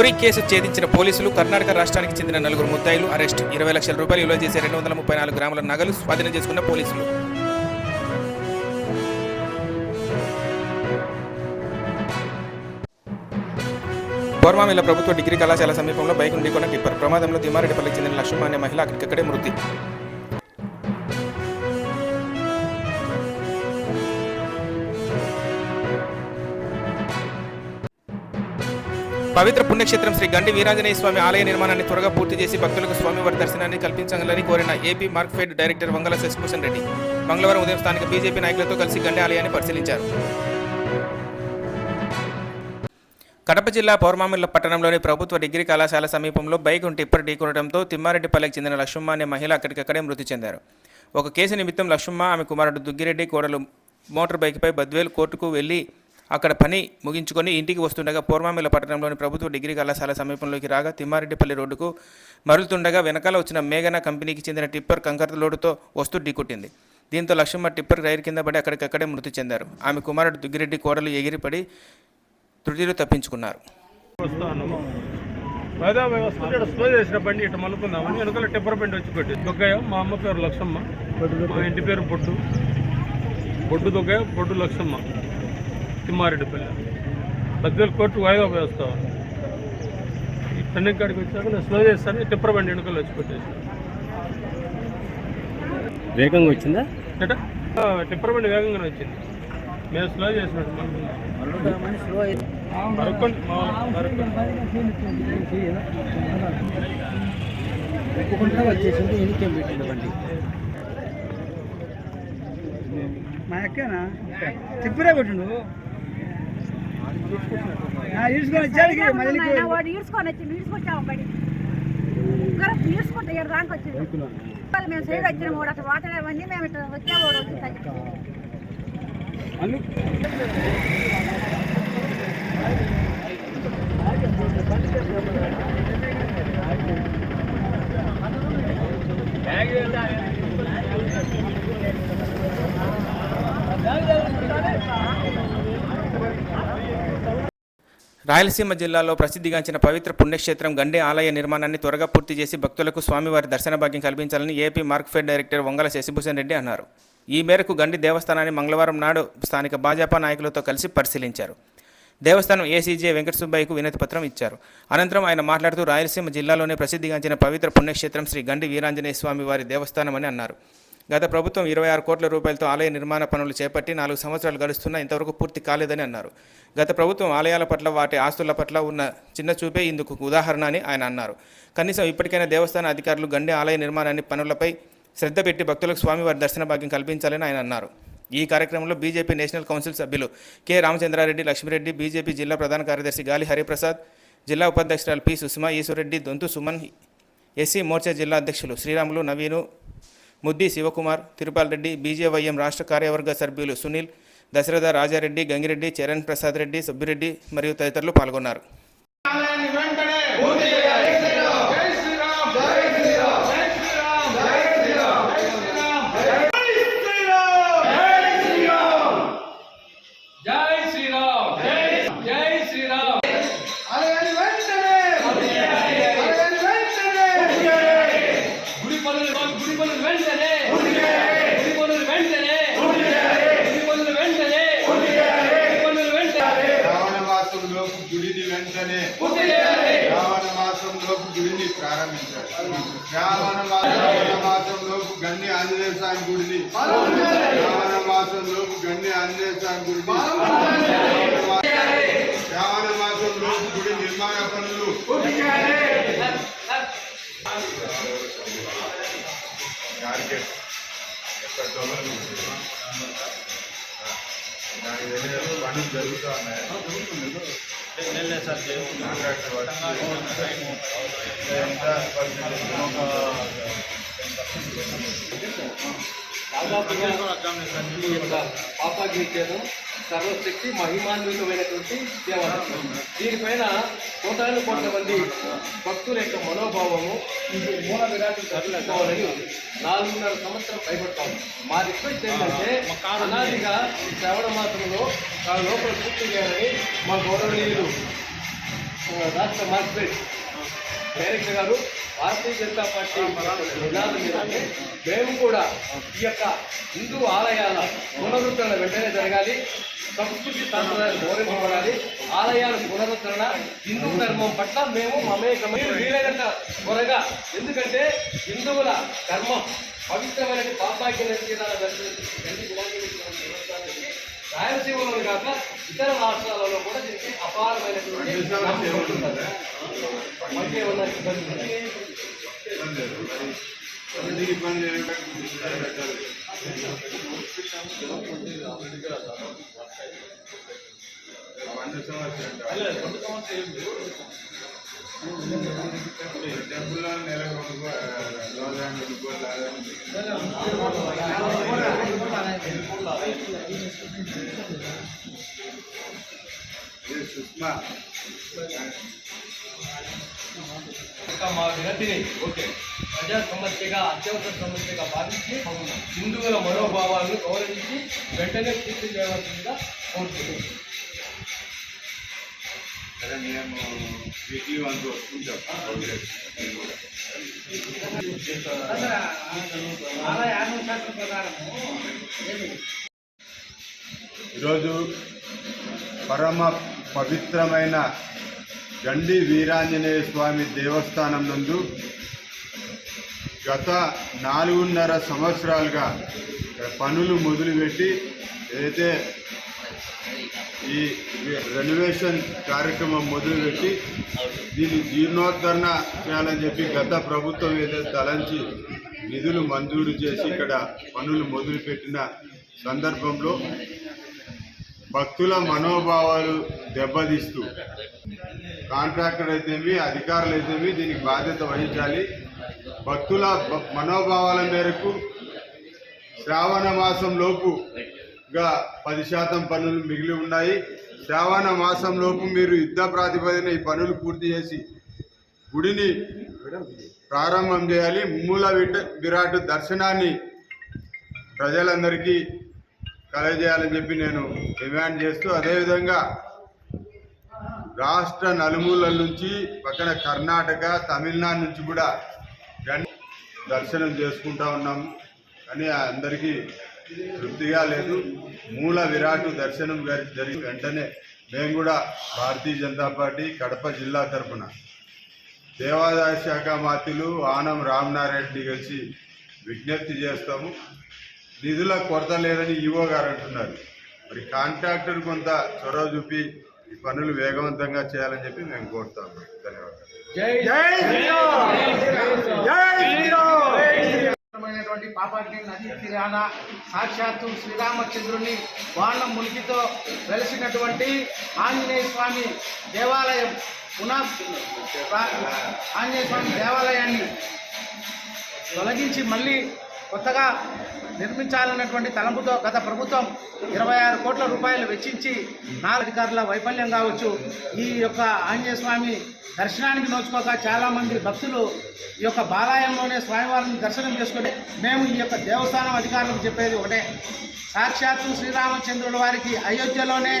చోరీ కేసు ఛేదించిన పోలీసులు కర్ణాటక రాష్ట్రానికి చెందిన నలుగురు ముద్దాయిలు అరెస్ట్. ఇరవై లక్షల రూపాయలు విలువ చేసే రెండు వందల ముప్పై నాలుగు గ్రాముల నగలు స్వాధీనం చేసుకున్న పోలీసులు. పౌర్మామిల ప్రభుత్వ డిగ్రీ కళాశాల సమీపంలో బైక్ ఢీకొన్న టిప్పర్. ప్రమాదంలో తిమ్మారెడ్డిపల్లికి చెందిన లక్ష్మణ అనే మహిళ అక్కడికక్కడే మృతి. పవిత్ర పుణ్యక్షేత్రం శ్రీ గండి వీరాంజనేయ స్వామి ఆలయ నిర్మాణాన్ని త్వరగా పూర్తి చేసి భక్తులకు స్వామివారి దర్శనాన్ని కల్పించాలని కోరిన AP Markfed director Vangala Sasibhushan Reddy. మంగళవారం ఉదయం స్థానిక బీజేపీ నాయకులతో కలిసి గండి ఆలయాన్ని పరిశీలించారు. కడప జిల్లా పౌర్మామిల్ల పట్టణంలోని ప్రభుత్వ డిగ్రీ కళాశాల సమీపంలో బైక్ టిప్పర్ ఢీకొనడంతో తిమ్మారెడ్డిపల్లికి చెందిన లక్ష్మమ్మ అనే మహిళ అక్కడికక్కడే మృతి చెందారు. ఒక కేసు నిమిత్తం లక్ష్మమ్మ ఆమె కుమారుడు దుగ్గిరెడ్డి కోడలు మోటార్ బైక్పై బద్వేలు కోర్టుకు వెళ్ళి అక్కడ పని ముగించుకొని ఇంటికి వస్తుండగా పూర్వామిల పట్టణంలోని ప్రభుత్వ డిగ్రీ కళాశాల సమీపంలోకి రాగా తిమ్మారెడ్డిపల్లి రోడ్డుకు మరులుతుండగా వెనకాల వచ్చిన మేఘన కంపెనీకి చెందిన టిప్పర్ కంకర లోడుతో వస్తూ ఢీకొట్టింది దీంతో లక్ష్మమ్మ టిప్పర్ రైలు కింద పడి అక్కడికక్కడే మృతి చెందారు. ఆమె కుమారుడు దుగ్గిరెడ్డి కోడలు ఎగిరిపడి త్రుటిలో తప్పించుకున్నారు. వాయిదా ఇక్కడ స్లో చేసిన బండి వెనకాల టెంపర్ బండి వచ్చి కొట్టి దొగ్గయ్య మా అమ్మ పేరు లక్ష్మమ్మ. మా ఇంటి పేరు బొడ్డు బొడ్డు దొగ్గయ్య బొడ్డు లక్ష్మమ్మ. తిమ్మారెడ్డిపల్లి పదివేలు కోట్లు వాయిదా వేస్తాం. ఈ టర్నింగ్ కాడికి వచ్చాక నేను స్లో చేస్తాను టెంపర్ బండి వెనకాల వచ్చి కొట్టేసి. వేగంగా వచ్చిందా? ఎట టెంపర్ బండి వేగంగానే వచ్చింది. మేము స్లో చేసినట్టు వచ్చేసింది ఎన్నికేం పెట్టింది బండి మా అక్కనా? చెప్పిరే కొట్టిండు. ఈడ్చుకొని వచ్చాడికి మళ్ళీ నాయనా వాడు ఈడ్చుకొని వచ్చి ఈడ్చుకొచ్చాము బడి ఈడ్చుకుంటే ఏడు దానికి వచ్చింది మేము సైడ్ వచ్చిన వాడు అట్లా మాట్లాడేవన్నీ మేము ఇట్లా వచ్చే వాడు రాయలసీమ జిల్లాలో ప్రసిద్ధిగాంచిన పవిత్ర పుణ్యక్షేత్రం గండి ఆలయ నిర్మాణాన్ని త్వరగా పూర్తి చేసి భక్తులకు స్వామివారి దర్శన భాగ్యం కల్పించాలని AP Markfed director Vangala Sasibhushan Reddy అన్నారు. ఈ మేరకు గండి దేవస్థానాన్ని మంగళవారం నాడు స్థానిక భాజపా నాయకులతో కలిసి పరిశీలించారు. దేవస్థానం ఏసీజే వెంకటసుబ్బయ్యకు వినతిపత్రం వినతి పత్రం ఇచ్చారు. అనంతరం ఆయన మాట్లాడుతూ రాయలసీమ జిల్లాలోనే ప్రసిద్ధిగాంచిన పవిత్ర పుణ్యక్షేత్రం శ్రీ గండి వీరాంజనేయ స్వామి వారి దేవస్థానం అని అన్నారు. గత ప్రభుత్వం ఇరవై ఆరు కోట్ల రూపాయలతో ఆలయ నిర్మాణ పనులు చేపట్టి నాలుగు సంవత్సరాలు గడుస్తున్నా ఇంతవరకు పూర్తి కాలేదని అన్నారు. గత ప్రభుత్వం ఆలయాల పట్ల వాటి ఆస్తుల పట్ల ఉన్న చిన్న చూపే ఇందుకు ఉదాహరణ అని ఆయన అన్నారు. కనీసం ఇప్పటికైనా దేవస్థాన అధికారులు గండి ఆలయ నిర్మాణాన్ని పనులపై శ్రద్ధ పెట్టి భక్తులకు స్వామివారి దర్శన భాగ్యం కల్పించాలని ఆయన అన్నారు. ఈ కార్యక్రమంలో బీజేపీ నేషనల్ కౌన్సిల్ సభ్యులు కె రామచంద్రారెడ్డి లక్ష్మిరెడ్డి బీజేపీ జిల్లా ప్రధాన కార్యదర్శి గాలి హరిప్రసాద్ జిల్లా ఉపాధ్యక్షురాలు పి సుష్మా ఈశ్వరెడ్డి దొంతు సుమన్ ఎస్సీ మోర్చా జిల్లా అధ్యక్షులు శ్రీరాములు నవీను ముద్ది శివకుమార్ తిరుపాల్ రెడ్డి బీజేవైఎం రాష్ట్ర కార్యవర్గ సభ్యులు సునీల్ దశరథ రాజారెడ్డి గంగిరెడ్డి చరణ్ ప్రసాద్ రెడ్డి సుబ్బిరెడ్డి మరియు తదితరులు పాల్గొన్నారు. శ్రావణ మా- గన్ని ఆంజనేయ స్వామి గుడిని. శ్రావణ మాసంలోపు గన్ని ఆంజనేయ స్వామి గుడిని. శ్రావణ మా- గుడి నిర్మాణ పనులు. పనులు జరుగుతూ ఉన్నాయి. కాంట్రాక్టర్ వచ్చి ఎంత ఈ యొక్క పాపాగ్ని క్షేత్రం సర్వశక్తి మహిమాన్వితమైనటువంటి దేవాలయం. దీనిపైన కోటాను కోట్ల మంది భక్తుల యొక్క మనోభావము మూల విరాటి కావాలని నాలుగున్నర సంవత్సరం భయపడతాం మా రిక్వెస్ట్ ఏంటంటే అనాదిగా శ్రవణ మాసంలో ఆ లోపల పూర్తి చేయాలని మా గౌరవనీయులు రాష్ట్ర మార్కెట్ డైరెక్టర్ గారు భారతీయ జనతా పార్టీ నినాదం ఏంటంటే మేము కూడా ఈ యొక్క హిందూ ఆలయాల పునరుద్ధరణ వెంటనే జరగాలి. సంస్కృతి సాంప్రదాయాలు గౌరవించబడాలి ఆలయాల పునరుద్ధరణ హిందూ ధర్మం పట్ల మేము మమేకమై వీలైనంత త్వరగా. ఎందుకంటే హిందువుల ధర్మం పవిత్రమైన పాపాకి తీరాల రాయలసీమలో కాక ఇతర రాష్ట్రాలలో కూడా దీనికి అపారమైనటువంటి. మనకి ఏమన్నా ఇబ్బంది ఇబ్బంది లేకుండా వంద సంవత్సరాలు టెంపుల్లో సుష్మా మా వినతిని ఓకే ప్రజా సమస్యగా అత్యవసర సమస్యగా భావించి హిందువుల మనోభావాలను గౌరవించి వెంటనే పూర్తి చేయవలసిందిగా కోరుతున్నాం సరే మేము వీక్లీ వన్స్ వస్తుంటాం. ఈరోజు పరమ పవిత్రమైన గండి వీరాంజనేయ స్వామి దేవస్థానం నందు గత నాలుగున్నర సంవత్సరాలుగా పనులు మొదలుపెట్టి ఏదైతే ఈ రెనోవేషన్ కార్యక్రమం మొదలుపెట్టి దీన్ని జీర్ణోద్ధరణ చేయాలని చెప్పి గత ప్రభుత్వం ఏదైతే తలంచి నిధులు మంజూరు చేసి ఇక్కడ పనులు మొదలుపెట్టిన సందర్భంలో భక్తుల మనోభావాలు దెబ్బతీస్తూ కాంట్రాక్టర్ అయితేమి అధికారులు అయితేమి దీనికి బాధ్యత వహించాలి. భక్తుల మనోభావాల మేరకు శ్రావణ మాసంలోపు గా పది శాతం పనులు మిగిలి ఉన్నాయి. శ్రావణ మాసం లోపు మీరు యుద్ధ ప్రాతిపదిన ఈ పనులు పూర్తి చేసి గుడిని ప్రారంభం చేయాలి. మూల విట విరాట్ దర్శనాన్ని ప్రజలందరికీ కలగజేయాలని చెప్పి నేను డిమాండ్ చేస్తూ అదేవిధంగా రాష్ట్ర నలుమూలల నుంచి పక్కన కర్ణాటక తమిళనాడు నుంచి కూడా దర్శనం చేసుకుంటా ఉన్నాం. కానీ అందరికీ తృప్తిగా లేదు. మూల విరాట్ దర్శనం గారి జరిగి వెంటనే మేము కూడా భారతీయ జనతా పార్టీ కడప జిల్లా తరఫున దేవాదాయ శాఖ మాత్యులు ఆనం రామనారాయణ కలిసి విజ్ఞప్తి చేస్తాము. నిధుల కొరత లేదని ఈవో గారు అంటున్నారు. మరి కాంట్రాక్టర్ కొంత చొరవ చూపి ఈ పనులు వేగవంతంగా చేయాలని చెప్పి మేము కోరుతాము. ధన్యవాదాలు. పవిత్రమైనటువంటి పాపాగ్ని నది రానా సాక్షాత్తు శ్రీరామచంద్రుని బాణ మునికితో వెలిసినటువంటి ఆంజనేయ స్వామి దేవాలయం పునః ఆంజనేయ స్వామి దేవాలయాన్ని తొలగించి మళ్ళీ కొత్తగా నిర్మించాలన్నటువంటి తలంపుతో గత ప్రభుత్వం ఇరవై ఆరు కోట్ల రూపాయలు వెచ్చించి నాలుగు అధికారుల వైఫల్యం కావచ్చు. ఈ యొక్క ఆంజనేయ స్వామి దర్శనానికి నోచుకోక చాలామంది భక్తులు ఈ యొక్క బాలాయంలోనే స్వామివారిని దర్శనం చేసుకుని మేము ఈ యొక్క దేవస్థానం అధికారులకు చెప్పేది ఒకటే. సాక్షాత్తు శ్రీరామచంద్రుల వారికి అయోధ్యలోనే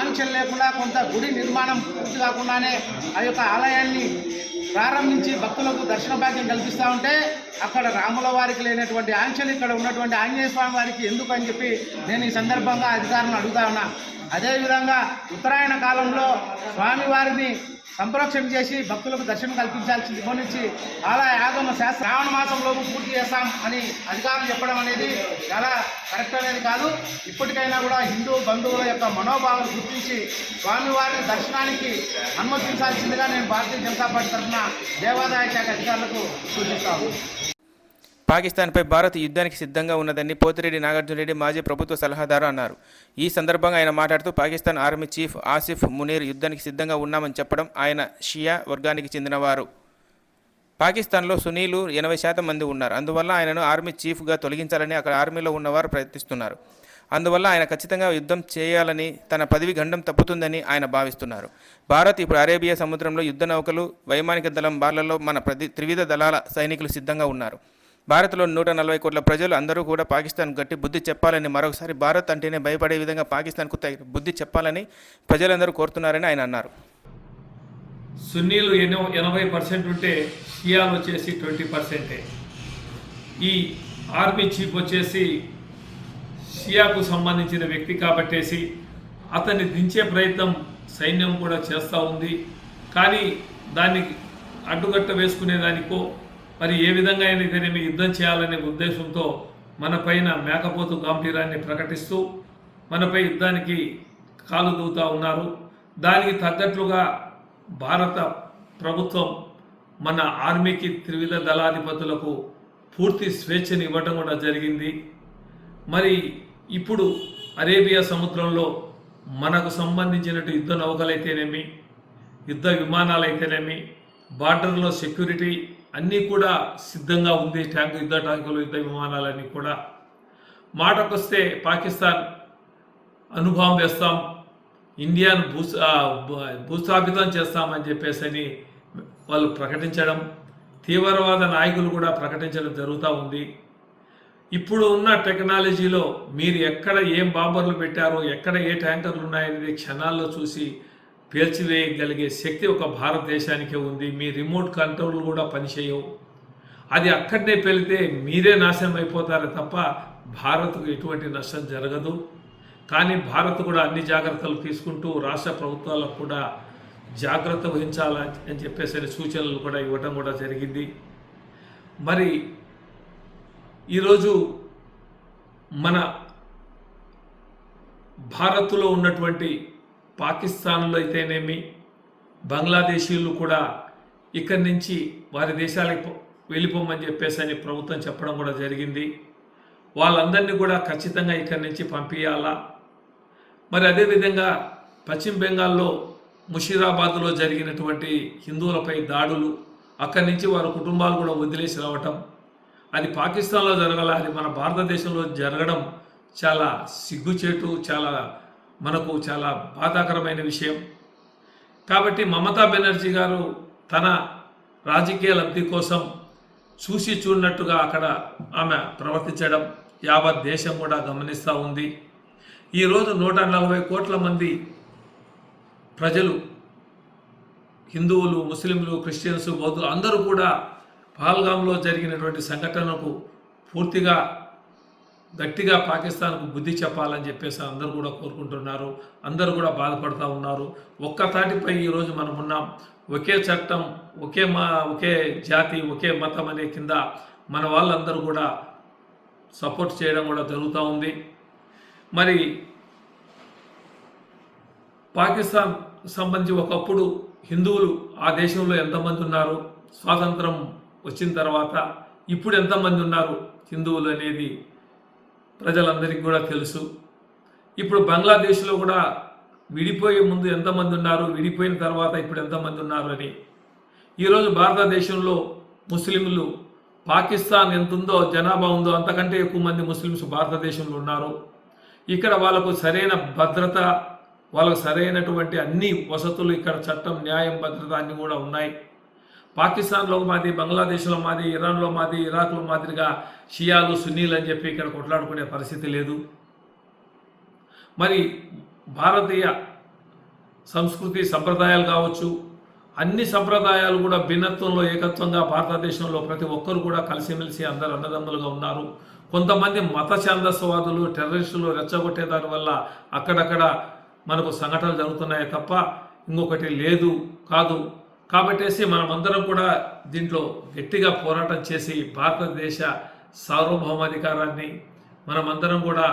ఆంక్షలు లేకుండా కొంత గుడి నిర్మాణం పూర్తి కాకుండానే ఆ యొక్క ఆలయాన్ని ప్రారంభించి భక్తులకు దర్శన భాగ్యం కల్పిస్తూ ఉంటే అక్కడ రాముల వారికి లేనటువంటి ఆంక్షలు ఇక్కడ ఉన్నటువంటి ఆంజనేయ స్వామి వారికి ఎందుకు అని చెప్పి నేను ఈ సందర్భంగా అధికారులను అడుగుతా ఉన్నా. అదేవిధంగా ఉత్తరాయణ కాలంలో స్వామివారిని సంప్రోక్షణ చేసి భక్తులకు దర్శనం కల్పించాల్సింది గమనించి ఆలయ ఆగమ శాస్త్ర శ్రావణ మాసంలోపు పూర్తి చేస్తాం అని అధికారులు చెప్పడం అనేది చాలా కరెక్ట్ అనేది కాదు. ఇప్పటికైనా కూడా హిందూ బంధువుల యొక్క మనోభావాలు గుర్తించి స్వామివారిని దర్శనానికి అనుమతించాల్సిందిగా నేను భారతీయ జనతా పార్టీ తరఫున దేవాదాయ శాఖ అధికారులకు సూచిస్తాను. పాకిస్తాన్పై భారత్ యుద్ధానికి సిద్ధంగా ఉన్నదని పోతిరెడ్డి నాగార్జునరెడ్డి మాజీ ప్రభుత్వ సలహాదారు అన్నారు. ఈ సందర్భంగా ఆయన మాట్లాడుతూ పాకిస్తాన్ ఆర్మీ చీఫ్ ఆసిఫ్ మునీర్ యుద్ధానికి సిద్ధంగా ఉన్నామని చెప్పడం ఆయన షియా వర్గానికి చెందినవారు. పాకిస్తాన్లో సునీలు ఎనభై శాతం మంది ఉన్నారు. అందువల్ల ఆయనను ఆర్మీ చీఫ్గా తొలగించాలని అక్కడ ఆర్మీలో ఉన్నవారు ప్రయత్నిస్తున్నారు. అందువల్ల ఆయన ఖచ్చితంగా యుద్ధం చేయాలని తన పదవి గండం తప్పుతుందని ఆయన భావిస్తున్నారు. భారత్ ఇప్పుడు అరేబియా సముద్రంలో యుద్ధ నౌకలు వైమానిక దళం బార్లలో మన ప్రతి త్రివిధ దళాల సైనికులు సిద్ధంగా ఉన్నారు. భారత్లో నూట నలభై కోట్ల ప్రజలు అందరూ కూడా పాకిస్తాన్ గట్టి బుద్ధి చెప్పాలని మరొకసారి భారత్ అంటేనే భయపడే విధంగా పాకిస్తాన్కు బుద్ధి చెప్పాలని ప్రజలందరూ కోరుతున్నారని ఆయన అన్నారు. సున్నీలు ఎన్నో ఎనభై పర్సెంట్ ఉంటే షియాలు వచ్చేసి ట్వంటీ పర్సెంటే. ఈ ఆర్మీ చీఫ్ వచ్చేసి షియాకు సంబంధించిన వ్యక్తి కాబట్టేసి అతన్ని దించే ప్రయత్నం సైన్యం కూడా చేస్తూ ఉంది. కానీ దాన్ని అడ్డుకట్ట వేసుకునేదానికో మరి ఏ విధంగా అయినా అయితేనేమి యుద్ధం చేయాలనే ఉద్దేశంతో మనపైన మేకపోతు గాంభీరాన్ని ప్రకటిస్తూ మనపై యుద్ధానికి కాలు దూతా ఉన్నారు. దానికి తగ్గట్లుగా భారత ప్రభుత్వం మన ఆర్మీకి త్రివిధ దళాధిపతులకు పూర్తి స్వేచ్ఛని ఇవ్వటం కూడా జరిగింది. మరి ఇప్పుడు అరేబియా సముద్రంలో మనకు సంబంధించినట్టు యుద్ధ నౌకలైతేనేమి యుద్ధ విమానాలైతేనేమి బార్డర్లో సెక్యూరిటీ అన్నీ కూడా సిద్ధంగా ఉంది. ట్యాంక్ యుద్ధ ట్యాంకులు యుద్ధ విమానాలన్నీ కూడా. మాటకొస్తే పాకిస్తాన్ అనుభవం వేస్తాం ఇండియాను భూ భూ- భూస్థాపితం చేస్తామని చెప్పేసి అని వాళ్ళు ప్రకటించడం తీవ్రవాద నాయకులు కూడా ప్రకటించడం జరుగుతూ ఉంది. ఇప్పుడు ఉన్న టెక్నాలజీలో మీరు ఎక్కడ ఏం బాంబర్లు పెట్టారో ఎక్కడ ఏ ట్యాంకర్లు ఉన్నాయనేది క్షణాల్లో చూసి పేల్చివేయగలిగే శక్తి ఒక భారతదేశానికే ఉంది. మీ రిమోట్ కంట్రోల్ కూడా పనిచేయవు. అది అక్కడనే పెళ్తే మీరే నాశనం అయిపోతారే తప్ప భారత్కు ఎటువంటి నష్టం జరగదు. కానీ భారత్ కూడా అన్ని జాగ్రత్తలు తీసుకుంటూ రాష్ట్ర ప్రభుత్వాలకు కూడా జాగ్రత్త వహించాలని అని చెప్పేసి సూచనలు కూడా ఇవ్వటం కూడా జరిగింది. మరి ఈరోజు మన భారత్లో ఉన్నటువంటి పాకిస్తాన్లో అయితేనేమి బంగ్లాదేశీయులు కూడా ఇక్కడి నుంచి వారి దేశాలకు వెళ్ళిపోమని చెప్పేసి అని ప్రభుత్వం చెప్పడం కూడా జరిగింది. వాళ్ళందరినీ కూడా ఖచ్చితంగా ఇక్కడి నుంచి పంపించాలా మరి అదేవిధంగా పశ్చిమ బెంగాల్లో ముషీరాబాద్లో జరిగినటువంటి హిందువులపై దాడులు అక్కడి నుంచి వారి కుటుంబాలు కూడా వదిలేసి రావటం అది పాకిస్తాన్లో జరగాల అది మన భారతదేశంలో జరగడం చాలా సిగ్గుచేటు చాలా మనకు చాలా బాధాకరమైన విషయం. కాబట్టి మమతా బెనర్జీ గారు తన రాజకీయ లబ్ధి కోసం చూసి చూడనట్టుగా అక్కడ ఆమె ప్రవర్తించడం యావత్ దేశం కూడా గమనిస్తూ ఉంది. ఈరోజు నూట నలభై కోట్ల మంది ప్రజలు హిందువులు ముస్లింలు క్రిస్టియన్స్ బౌద్ధులు అందరూ కూడా పహల్గామ్లో జరిగినటువంటి సంఘటనకు పూర్తిగా గట్టిగా పాకిస్తాన్కు బుద్ధి చెప్పాలని చెప్పేసి అందరూ కూడా కోరుకుంటున్నారు. అందరూ కూడా బాధపడుతూ ఉన్నారు. ఒక్కతాటిపై ఈరోజు మనం ఉన్నాం. ఒకే చట్టం ఒకే మా ఒకే జాతి ఒకే మతం అనే కింద మన వాళ్ళందరూ కూడా సపోర్ట్ చేయడం కూడా జరుగుతూ ఉంది. మరి పాకిస్తాన్ సంబంధించి ఒకప్పుడు హిందువులు ఆ దేశంలో ఎంతమంది ఉన్నారు? స్వాతంత్రం వచ్చిన తర్వాత ఇప్పుడు ఎంతమంది ఉన్నారు? హిందువులు అనేది ప్రజలందరికీ కూడా తెలుసు. ఇప్పుడు బంగ్లాదేశ్లో కూడా విడిపోయే ముందు ఎంతమంది ఉన్నారు విడిపోయిన తర్వాత ఇప్పుడు ఎంతమంది ఉన్నారు అని. ఈరోజు భారతదేశంలో ముస్లింలు పాకిస్తాన్ ఎంత ఉందో జనాభా ఉందో అంతకంటే ఎక్కువ మంది ముస్లిమ్స్ భారతదేశంలో ఉన్నారు. ఇక్కడ వాళ్ళకు సరైన భద్రత వాళ్ళకు సరైనటువంటి అన్ని వసతులు ఇక్కడ చట్టం న్యాయం భద్రత అన్నీ కూడా ఉన్నాయి. పాకిస్తాన్లో మాది బంగ్లాదేశ్లో మాది ఇరాన్లో మాది ఇరాక్లో మాదిరిగా షియాలు సున్నీలు అని చెప్పి ఇక్కడ కొట్లాడుకునే పరిస్థితి లేదు. మరి భారతీయ సంస్కృతి సంప్రదాయాలు కావచ్చు అన్ని సంప్రదాయాలు కూడా భిన్నత్వంలో ఏకత్వంగా భారతదేశంలో ప్రతి ఒక్కరు కూడా కలిసిమెలిసి అందరు అన్నదమ్ములుగా ఉన్నారు. కొంతమంది మత ఛాందస్వాదులు టెర్రరిస్టులు రెచ్చగొట్టే దానివల్ల అక్కడక్కడ మనకు సంఘటనలు జరుగుతున్నాయి తప్ప ఇంకొకటి లేదు కాదు. కాబట్టేసి మనమందరం కూడా దీంట్లో గట్టిగా పోరాటం చేసి భారతదేశ సార్వభౌమాధికారాన్ని మనమందరం కూడా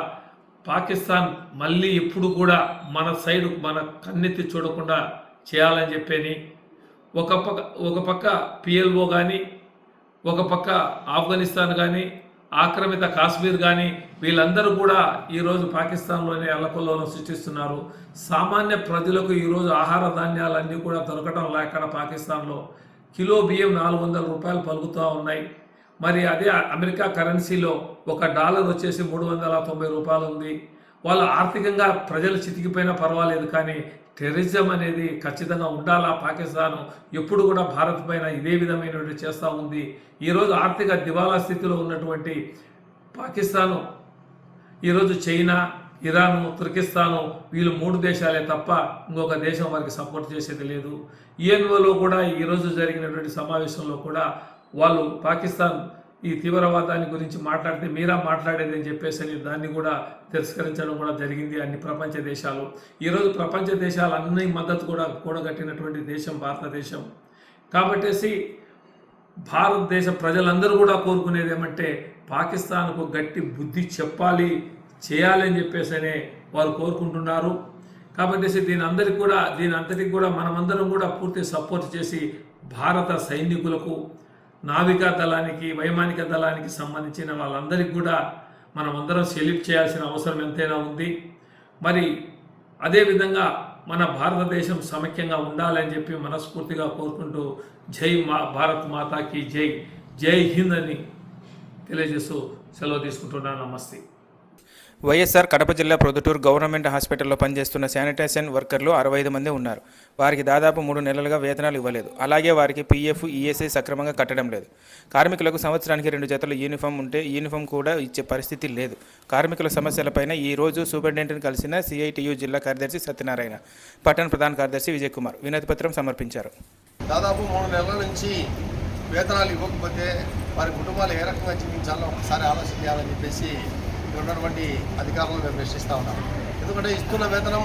పాకిస్తాన్ మళ్ళీ ఎప్పుడు కూడా మన సైడు మన కన్నెత్తి చూడకుండా చేయాలని చెప్పేని ఒక పక్క ఒక పక్క పిఎల్ఓ కానీ ఒక పక్క ఆఫ్ఘనిస్తాన్ కానీ ఆక్రమిత కాశ్మీర్ కానీ వీళ్ళందరూ కూడా ఈరోజు పాకిస్తాన్లోనే అల్లకొల్లోలం సృష్టిస్తున్నారు. సామాన్య ప్రజలకు ఈరోజు ఆహార ధాన్యాలన్నీ కూడా దొరకడం లేక పాకిస్తాన్లో కిలో బియ్యం నాలుగు వందల రూపాయలు పలుకుతూ ఉన్నాయి. మరి అదే అమెరికా కరెన్సీలో ఒక డాలర్ వచ్చేసి మూడు వందల తొంభై రూపాయలు ఉంది. వాళ్ళు ఆర్థికంగా ప్రజలు చితికిపోయినా పర్వాలేదు కానీ టెర్రరిజం అనేది ఖచ్చితంగా ఉండాలా? పాకిస్తాన్ ఎప్పుడు కూడా భారత్ పైన ఇదే విధమైనటువంటి చేస్తూ ఉంది. ఈరోజు ఆర్థిక దివాలా స్థితిలో ఉన్నటువంటి పాకిస్తాను ఈరోజు చైనా ఇరాను తుర్కిస్తాను వీళ్ళు మూడు దేశాలే తప్ప ఇంకొక దేశం వారికి సపోర్ట్ చేసేది లేదు. ఈఎన్ఓలో కూడా ఈరోజు జరిగినటువంటి సమావేశంలో కూడా వాళ్ళు పాకిస్తాన్ ఈ తీవ్రవాదాన్ని గురించి మాట్లాడితే మీరా మాట్లాడేది అని చెప్పేసి అని దాన్ని కూడా తిరస్కరించడం కూడా జరిగింది అన్ని ప్రపంచ దేశాలు. ఈరోజు ప్రపంచ దేశాలు అన్ని మద్దతు కూడా కూడగట్టినటువంటి దేశం భారతదేశం. కాబట్టేసి భారతదేశ ప్రజలందరూ కూడా కోరుకునేది ఏమంటే పాకిస్తాన్కు గట్టి బుద్ధి చెప్పాలి చేయాలి అని చెప్పేసనే వారు కోరుకుంటున్నారు. కాబట్టి దీని అందరికి కూడా దీని అంతటికి కూడా మనమందరం కూడా పూర్తి సపోర్ట్ చేసి భారత సైనికులకు నావికా దళానికి వైమానిక దళానికి సంబంధించిన వాళ్ళందరికీ కూడా మనమందరం సెల్యూట్ చేయాల్సిన అవసరం ఎంతైనా ఉంది. మరి అదేవిధంగా మన భారతదేశం సమైక్యంగా ఉండాలని చెప్పి మనస్ఫూర్తిగా కోరుకుంటూ జై మా భారత్ మాతాకి జై. జై హింద్ అని తెలియజేస్తూ సెలవు తీసుకుంటున్నాను. నమస్తే. వైఎస్ఆర్ కడప జిల్లా ప్రొద్దుటూరు గవర్నమెంట్ హాస్పిటల్లో పనిచేస్తున్న శానిటైజేషన్ వర్కర్లు అరవై ఐదు మంది ఉన్నారు. వారికి దాదాపు మూడు నెలలుగా వేతనాలు ఇవ్వలేదు. అలాగే వారికి పీఎఫ్ ఈఎస్ఐ సక్రమంగా కట్టడం లేదు. కార్మికులకు సంవత్సరానికి రెండు జతలు యూనిఫామ్ ఉంటే యూనిఫామ్ కూడా ఇచ్చే పరిస్థితి లేదు. కార్మికుల సమస్యలపైన ఈ రోజు సూపరింటెండెంట్ని కలిసిన సిఐటియు జిల్లా కార్యదర్శి సత్యనారాయణ పట్టణ ప్రధాన కార్యదర్శి విజయ్ కుమార్ వినతి పత్రం సమర్పించారు. దాదాపు మూడు నెలల నుంచి వేతనాలు ఇవ్వకపోతే వారి కుటుంబాలు ఏ రకంగా జీవించాలో ఒకసారి ఆలోచన చేయాలని చెప్పేసి ఉన్నటువంటి అధికారులను మేము ప్రశ్నిస్తూ ఉన్నాం. ఎందుకంటే ఇస్తున్న వేతనం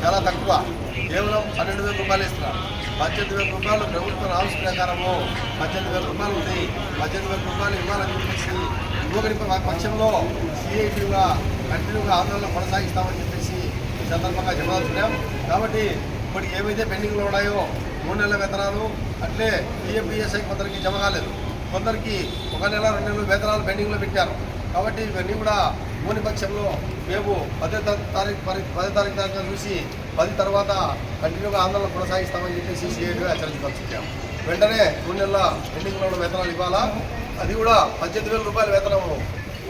చాలా తక్కువ. కేవలం పన్నెండు వేల రూపాయలు ఇస్తున్నారు. పద్దెనిమిది వేల రూపాయలు ప్రభుత్వ నామ్స్ ప్రకారము పద్దెనిమిది వేల రూపాయలు ఉంది. పద్దెనిమిది వేల రూపాయలు ఇవ్వాలని చెప్పేసి ఇవ్వకని పక్షంలో సిఐటిగా కంటిన్యూగా ఆందోళన కొనసాగిస్తామని చెప్పేసి ఈ సందర్భంగా చెప్పదలుచున్నాం కాబట్టి ఇప్పటికి ఏవైతే పెండింగ్లో ఉన్నాయో మూడు నెలల వేతనాలు అట్లే పిఎఫ్ఈఎస్ఐ కొందరికి జమ కాలేదు. కొందరికి ఒక నెల రెండు నెలలు వేతనాలు పెండింగ్లో పెట్టారు. కాబట్టి ఇవన్నీ కూడా మూని పక్షంలో మేము పదో తారీఖు పది పదో తారీఖు దాకా చూసి పది తర్వాత కంటిన్యూగా ఆందోళన కొనసాగిస్తామని చెప్పేసి సిఐటిగా హెచ్చరించదలుచున్నాం వెంటనే మూడు నెలల పెండింగ్లో వేతనాలు ఇవ్వాలా? అది కూడా పద్దెనిమిది వేల రూపాయల వేతనము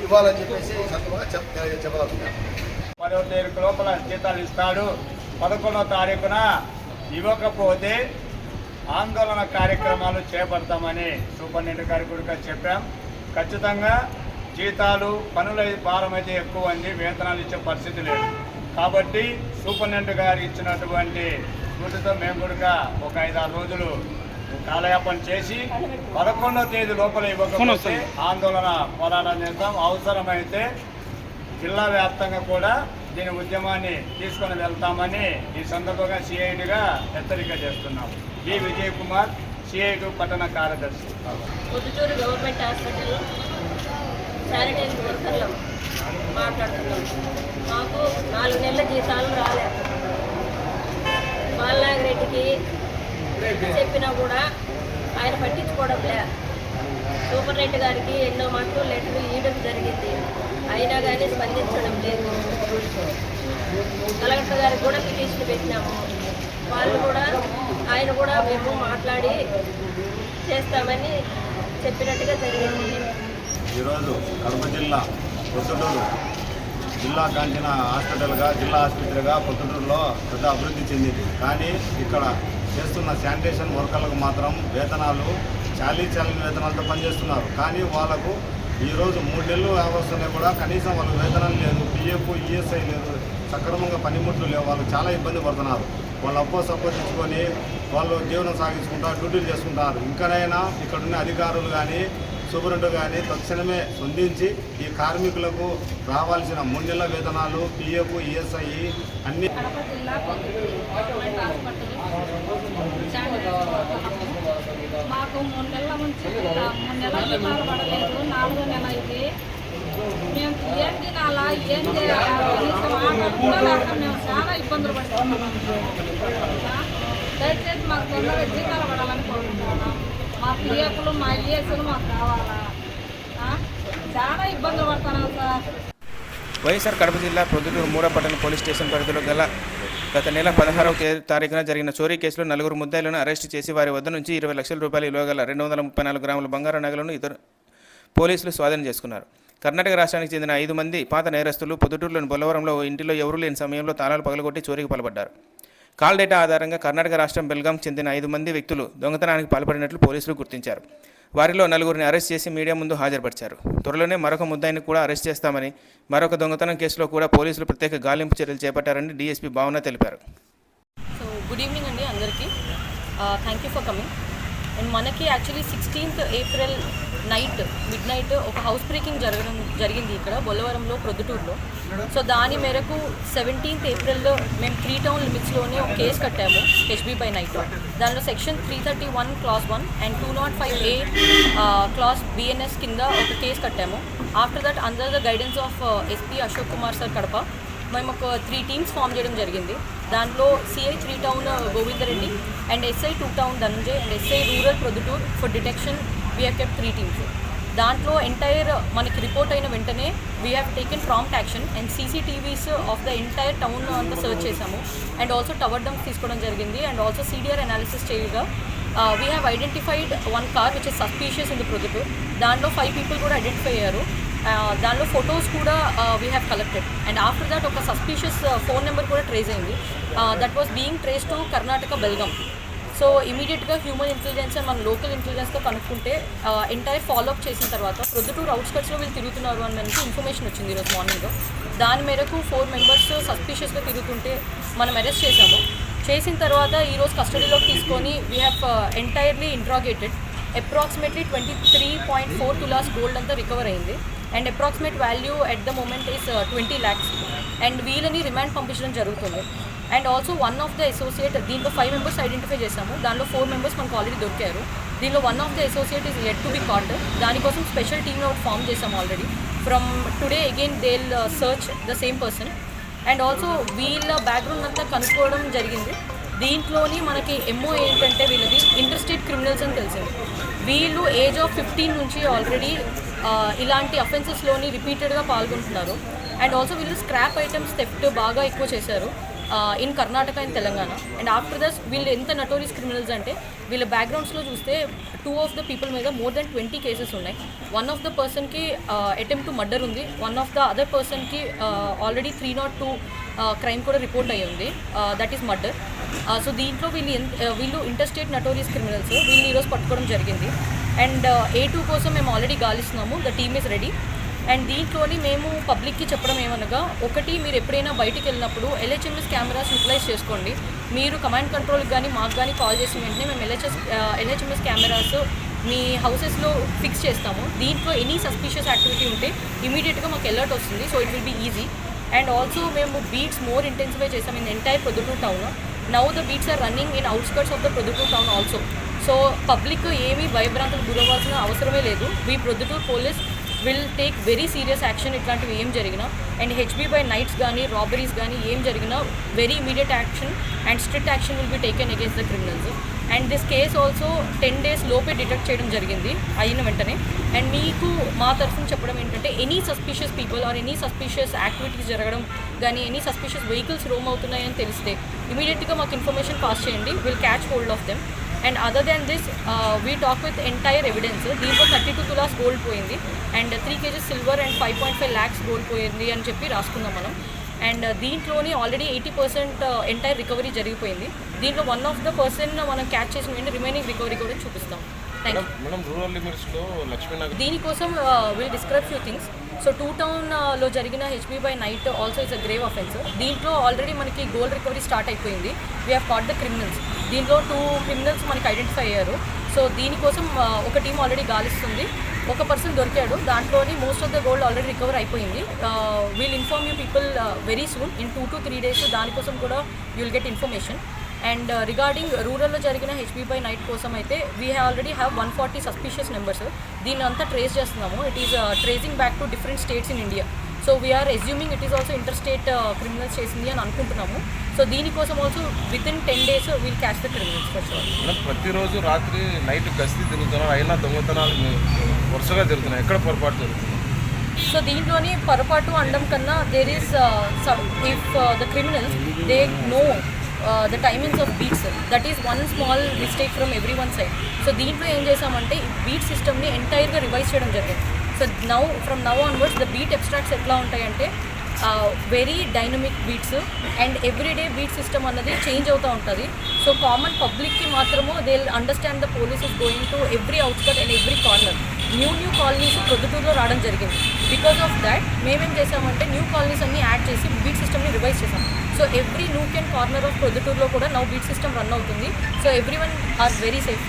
ఇవ్వాలని చెప్పేసి ఈ సందర్భంగా చెప్ చెప్పదలుచున్నాం పదవ లోపల జీతాలు ఇస్తాడు. పదకొండవ తారీఖున ఇవ్వకపోతే ఆందోళన కార్యక్రమాలు చేపడతామని సూపరింటెండెంట్ గారికి కూడా చెప్పాం. ఖచ్చితంగా జీతాలు పనుల భారం అయితే ఎక్కువ ఉంది వేతనాలు ఇచ్చే పరిస్థితి లేదు. కాబట్టి సూపరింటెండెంట్ గారు ఇచ్చినటువంటి స్ఫూర్తితో మేము కూడా ఒక ఐదారు రోజులు కాలయాపన చేసి పదకొండవ తేదీ లోపల ఇవ్వకపోతే ఆందోళన పోరాటం చేస్తాం అవసరమైతే జిల్లా వ్యాప్తంగా కూడా దీని ఉద్యమాన్ని తీసుకొని వెళ్తామని ఈ సందర్భంగా సిఐడిగా హెచ్చరిక చేస్తున్నాం. బి విజయ్ కుమార్ సిఐటి పట్టణ కార్యదర్శి. గవర్నమెంట్ హాస్పిటల్ శానిటైజ్ వర్కర్లు మాట్లాడుతున్నాం. మాకు నాలుగు నెలల జీతాలు రాలేదు బాలనాగిరెడ్డికి చెప్పినా కూడా ఆయన పట్టించుకోవడం లే. సూపరింటెండెంట్ గారికి ఎన్నో మాటలు లెటర్లు ఇవ్వడం జరిగింది. అయినా కానీ స్పందించడం లేదు. కలెక్టర్ గారికి కూడా పిటిషన్ పెట్టినాము. వాళ్ళు కూడా ఆయన కూడా మేము మాట్లాడి చేస్తామని చెప్పినట్టుగా జరిగింది. ఈరోజు కడప జిల్లా పొద్దుటూరు జిల్లా కాంచిన హాస్పిటల్గా జిల్లా ఆసుపత్రిగా పొద్దుటూరులో పెద్ద అభివృద్ధి చెందింది. కానీ ఇక్కడ చేస్తున్న శానిటేషన్ వర్కర్లకు మాత్రం వేతనాలు చాలీ చాలని వేతనాలతో పనిచేస్తున్నారు. కానీ వాళ్ళకు ఈరోజు మూడు నెలలు వస్తున్నాయి కూడా కనీసం వాళ్ళకి వేతనం లేదు పిఎఫ్ ఈఎస్ఐ లేదు సక్రమంగా పనిముట్లు లేవు వాళ్ళు చాలా ఇబ్బంది పడుతున్నారు. వాళ్ళు అప్పో సప్పో తెచ్చుకొని వాళ్ళు జీవనం సాగించుకుంటారు డ్యూటీలు చేసుకుంటారు. ఇంకనైనా ఇక్కడున్న అధికారులు కానీ సూపరింటెండెంట్ కానీ తక్షణమే స్పందించి ఈ కార్మికులకు రావాల్సిన మూడు నెలల వేతనాలు పిఎఫ్ ఈఎస్ఐ అన్ని మాకు మూడు నెలల నుంచి మూడు నెలల జీతాలు పడలేదు. నాలుగో నెల ఇది. మేము ఏం తినాలా ఏం చేయాలా మేము చాలా ఇబ్బందులు పడుతున్నాం. దయచేసి మాకు తొందరగా జీతాలు పడాలని కోరుకుంటున్నాం. మా పిఎఫ్లు మా ఈఎస్లు మాకు కావాలా? చాలా ఇబ్బందులు పడుతున్నాం సార్? వైఎస్ఆర్ కడప జిల్లా ప్రొద్దుటూరు మూడపట్టణ పోలీస్ స్టేషన్ పరిధిలో గల గత నెల పదహారవ తారీఖున జరిగిన చోరీ కేసులో నలుగురు ముద్దాయిలను అరెస్టు చేసి వారి వద్ద నుంచి ఇరవై లక్షల రూపాయలు ఇవ్వగల రెండు వందల ముప్పై నాలుగు గ్రాముల బంగారు నగలను ఇతర పోలీసులు స్వాధీనం చేసుకున్నారు. కర్ణాటక రాష్ట్రానికి చెందిన ఐదు మంది పాత నేరస్తులు పొద్దుటూరులోని బొల్లవరంలో ఓ ఇంటిలో ఎవరూ లేని సమయంలో తాళాలు పగలగొట్టి చోరీకి పాల్పడ్డారు. కాల్ డేటా ఆధారంగా కర్ణాటక రాష్ట్రం బెల్గాం చెందిన ఐదు మంది వ్యక్తులు దొంగతనానికి పాల్పడినట్లు పోలీసులు గుర్తించారు. వారిలో నలుగురిని అరెస్ట్ చేసి మీడియా ముందు హాజరుపరిచారు. త్వరలోనే మరొక ముద్దాయిని కూడా అరెస్ట్ చేస్తామని మరొక దొంగతనం కేసులో కూడా పోలీసులు ప్రత్యేక గాలింపు చర్యలు చేపట్టారని డీఎస్పీ భావన తెలిపారు. సో గుడ్ ఈవినింగ్ అండి అందరికీ. Thank you for coming and మనకి actually sixteenth April night midnight ఒక హౌస్ బ్రేకింగ్ జరగడం జరిగింది ఇక్కడ బొల్లవరంలో ప్రొద్దుటూరులో. సో దాని మేరకు సెవెంటీన్త్ ఏప్రిల్లో మేము త్రీ టౌన్ లిమిట్స్లోనే ఒక కేసు కట్టాము హెచ్బీ బై నైట్ దానిలో section three thirty one clause one and two not five A clause BNS కింద ఒక కేసు కట్టాము. After that under the guidance of SP Ashok Kumar sir Kadapa మేము ఒక three teams form చేయడం జరిగింది. దాంట్లో CI three town Govinda Reddy and SI two town Dhananjay and SI rural Proddatur for detection we are kept three teams దాంట్లో entire మనకి report అయిన వెంటనే we have taken prompt action and CCTVs of the entire town అంతా search చేశాము. And also tower dumps తీసుకోవడం జరిగింది. And also CDR analysis చేయగా we have identified one car which is suspicious in the Proddatur దాంట్లో five people కూడా identify అయ్యారు. దానిలో photos కూడా we have collected and after that ఒక సస్పీషియస్ ఫోన్ నెంబర్ కూడా ట్రేస్ అయింది. That was being trace to Karnataka Belgaum so ఇమీడియట్గా human intelligence మన లోకల్ ఇంటెలిజెన్స్తో కనుక్కుంటే ఎంటైర్ ఫాలోఅప్ చేసిన తర్వాత ప్రొద్దుటూరు అవుట్స్కట్స్లో వీళ్ళు తిరుగుతున్నారు అని మనకి ఇన్ఫర్మేషన్ వచ్చింది ఈరోజు మార్నింగ్ దాని మేరకు ఫోర్ మెంబర్స్ సస్పీషియస్గా తిరుగుతుంటే మనం అరెస్ట్ చేశాము. చేసిన తర్వాత ఈరోజు కస్టడీలోకి తీసుకొని we have entirely interrogated approximately twenty three point four tolas gold అంతా రికవర్ అయింది. And approximate value at the moment is twenty lakhs and వీళ్ళని రిమాండ్ పంపించడం జరుగుతుంది. And also one of the associate దీంట్లో ఫైవ్ మెంబర్స్ ఐడెంటిఫై చేశాము. దానిలో four members మనకు already దొరికారు. దీనిలో one of the associate is yet to be caught దానికోసం స్పెషల్ టీమ్ ఒకటి ఫామ్ చేశాము already from today again they search the same person and also వీళ్ళ బ్యాక్గ్రౌండ్ అంతా కనుక్కోవడం జరిగింది. దీంట్లోని మనకి ఎంఓ ఏంటంటే వీళ్ళది ఇంటర్స్టేట్ క్రిమినల్స్ అని తెలిసింది. వీళ్ళు ఏజ్ ఆఫ్ ఫిఫ్టీన్ నుంచి ఆల్రెడీ ఇలాంటి అఫెన్సెస్లోని రిపీటెడ్గా పాల్గొంటున్నారు. అండ్ ఆల్సో వీళ్ళు స్క్రాప్ ఐటమ్స్ థెఫ్ట్ బాగా ఎక్కువ చేశారు. In Karnataka and Telangana and after this వీళ్ళు ఎంత నటోరియస్ క్రిమినల్స్ అంటే వీళ్ళ బ్యాక్గ్రౌండ్స్లో చూస్తే టూ ఆఫ్ ద పీపుల్ మీద మోర్ దెన్ ట్వంటీ కేసెస్ ఉన్నాయి. వన్ ఆఫ్ ద పర్సన్కి అటెంప్ట్ టు మర్డర్ ఉంది. వన్ ఆఫ్ ద అదర్ పర్సన్కి already three not two crime కూడా రిపోర్ట్ అయ్యి ఉంది. దట్ ఈస్ మర్డర్ సో దీంట్లో వీళ్ళు వీళ్ళు ఇంటర్స్టేట్ నటోరియస్ క్రిమినల్స్ వీళ్ళు ఈరోజు పట్టుకోవడం జరిగింది. అండ్ ఏ టూ కోసం మేము already గాలిస్తున్నాము. The team is ready and దీంట్లోని మేము పబ్లిక్కి చెప్పడం ఏమనగా ఒకటి మీరు ఎప్పుడైనా బయటికి వెళ్ళినప్పుడు ఎల్హెచ్ఎంఎస్ కెమెరాస్ యూటిలైజ్ చేసుకోండి. మీరు కమాండ్ కంట్రోల్కి కానీ మాకు కానీ కాల్ చేసిన వెంటనే మేము ఎల్హెచ్ఎస్ ఎల్హెచ్ఎంఎస్ కెమెరాస్ మీ హౌసెస్లో ఫిక్స్ చేస్తాము. దీంట్లో ఎనీ సస్పిషియస్ యాక్టివిటీ ఉంటే ఇమీడియట్గా మాకు అలర్ట్ వస్తుంది. So it will be easy. And also మేము బీట్స్ మోర్ ఇంటెన్సిఫై చేసాం in entire Proddatur town. Now the beats are running in outskirts of the Proddatur town also. So public ఏమీ భయభ్రాంతులు గురవ్వాల్సిన అవసరమే లేదు. We Proddatur police will take very serious action ఇట్లాంటివి ఏం జరిగినా. అండ్ హెచ్బీ బై నైట్స్ కానీ రాబరీస్ కానీ ఏం జరిగినా very immediate action and strict action will be taken against the criminals. And this case also ten days లోపే detect చేయడం జరిగింది అయిన వెంటనే. అండ్ మీకు మా తరఫున చెప్పడం ఏంటంటే any suspicious people or any suspicious activities జరగడం కానీ ఎనీ సస్పిషియస్ వెహికల్స్ రోమ్ అవుతున్నాయని తెలిస్తే ఇమీడియట్గా మాకు ఇన్ఫర్మేషన్ పాస్ చేయండి. Will catch hold of them and other than this we talk with entire evidence దీంట్లో థర్టీ టూ తులాస్ గోల్డ్ పోయింది. And three kgs silver and five point five lakhs gold పోయింది అని చెప్పి రాసుకుందాం మనం. అండ్ దీంట్లోని already eighty percent entire recovery జరిగిపోయింది. దీంట్లో వన్ ఆఫ్ ద పర్సన్ మనం క్యాచ్ చేసిన వెంటనే రిమైనింగ్ రికవరీ కూడా చూపిస్తాం. థ్యాంక్ యూ దీనికోసం will describe few things so two టౌన్లో జరిగిన HB by night also is a grave offence దీంట్లో ఆల్రెడీ మనకి గోల్డ్ రికవరీ స్టార్ట్ అయిపోయింది. We have caught the criminals దీంట్లో టూ క్రిమినల్స్ మనకి ఐడెంటిఫై అయ్యారు. సో దీనికోసం uh, ఒక టీం ఆల్రెడీ గాలిస్తుంది. ఒక పర్సన్ దొరికాడు. దాంట్లోని most of the gold already recover అయిపోయింది. We'll inform you people very soon in two to three days దానికోసం కూడా you will get information and regarding రూరల్లో జరిగిన హెచ్బీ బై నైట్ కోసం అయితే we have already have one forty suspicious numbers దీన్ని అంతా trace చేస్తున్నాము. It is tracing back to different states in India so we are assuming it is also inter state criminals చేసింది అని అనుకుంటున్నాము. So దీనికోసం also within ten days we'll catch the criminals ప్రతిరోజు రాత్రి night గస్తీ తిరుగుతున్నారు అయినా దొంగతనాలు వరుసగా జరుగుతున్నాయి. ఎక్కడ పొరపాటు జరుగుతుంది? సో దీంట్లోని పొరపాటు అనడం కన్నా there is if the criminals they know the timings of beats that is one small mistake from every one side so దీంట్లో ఏం చేసామంటే బీట్ సిస్టమ్ని ఎంటైర్గా రివైజ్ చేయడం జరిగింది. So now from now onwards the beat abstracts ఎట్లా ఉంటాయంటే very dynamic beats and everyday beat system అన్నది చేంజ్ అవుతూ ఉంటుంది. సో కామన్ పబ్లిక్కి మాత్రము they understand the police is going to every outskirt and every corner new new colonies ప్రొద్దుటూరులో రావడం జరిగింది. బికాస్ ఆఫ్ దాట్ మేమేం చేసామంటే న్యూ కాలనీస్ అన్ని యాడ్ చేసి బీట్ సిస్టమ్ని రివైజ్ చేసాం so every nook and corner of ప్రొద్దుటూరులో కూడా నౌ బీట్ సిస్టమ్ రన్ అవుతుంది. So every one are very safe